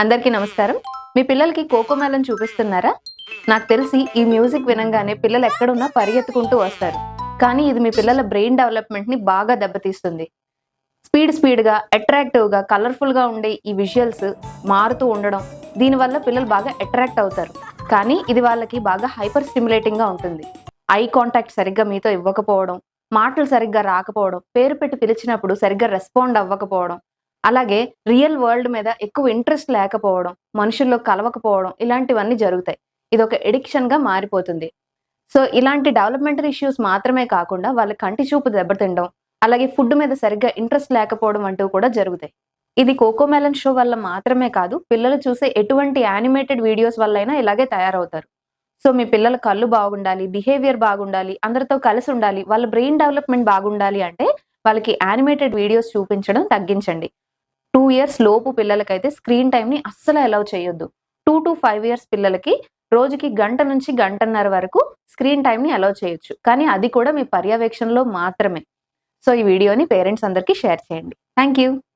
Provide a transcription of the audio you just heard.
అందరికీ నమస్కారం. మీ పిల్లలకి కోకో చూపిస్తున్నారా? నాకు తెలిసి ఈ మ్యూజిక్ వినంగానే పిల్లలు ఎక్కడున్నా పరిగెత్తుకుంటూ వస్తారు. కానీ ఇది మీ పిల్లల బ్రెయిన్ డెవలప్మెంట్ని బాగా దెబ్బతీస్తుంది. స్పీడ్ స్పీడ్గా అట్రాక్టివ్గా కలర్ఫుల్గా ఉండే ఈ విజువల్స్ మారుతూ ఉండడం దీనివల్ల పిల్లలు బాగా అట్రాక్ట్ అవుతారు. కానీ ఇది వాళ్ళకి బాగా హైపర్ స్టిమ్యులేటింగ్గా ఉంటుంది. ఐ కాంటాక్ట్ సరిగ్గా మీతో ఇవ్వకపోవడం మాటలు సరిగ్గా రాకపోవడం పేరు పెట్టి పిలిచినప్పుడు సరిగ్గా రెస్పాండ్ అవ్వకపోవడం అలాగే రియల్ వరల్డ్ మీద ఎక్కువ ఇంట్రెస్ట్ లేకపోవడం మనుషుల్లో కలవకపోవడం ఇలాంటివన్నీ జరుగుతాయి. ఇది ఒక ఎడిక్షన్గా మారిపోతుంది. సో ఇలాంటి డెవలప్మెంటల్ ఇష్యూస్ మాత్రమే కాకుండా వాళ్ళ కంటి చూపు దెబ్బతినడం అలాగే ఫుడ్ మీద సరిగ్గా ఇంట్రెస్ట్ లేకపోవడం వంటివి కూడా జరుగుతాయి. ఇది కోకో మెలన్ షో వల్ల మాత్రమే కాదు పిల్లలు చూసే ఎటువంటి యానిమేటెడ్ వీడియోస్ వల్ల అయినా ఇలాగే తయారవుతారు. సో మీ పిల్లల కళ్ళు బాగుండాలి బిహేవియర్ బాగుండాలి అందరితో కలిసి ఉండాలి వాళ్ళ బ్రెయిన్ డెవలప్మెంట్ బాగుండాలి అంటే వాళ్ళకి యానిమేటెడ్ వీడియోస్ చూపించడం తగ్గించండి. టూ ఇయర్స్ లోపు పిల్లలకైతే స్క్రీన్ టైంని అస్సలు అలౌ చేయొద్దు. టూ టు ఫైవ్ ఇయర్స్ పిల్లలకి రోజుకి గంట నుంచి గంటన్నర వరకు స్క్రీన్ టైంని అలౌ చేయొచ్చు. కానీ అది కూడా మీ పర్యవేక్షణలో మాత్రమే. సో ఈ వీడియోని పేరెంట్స్ అందరికీ షేర్ చేయండి. Thank you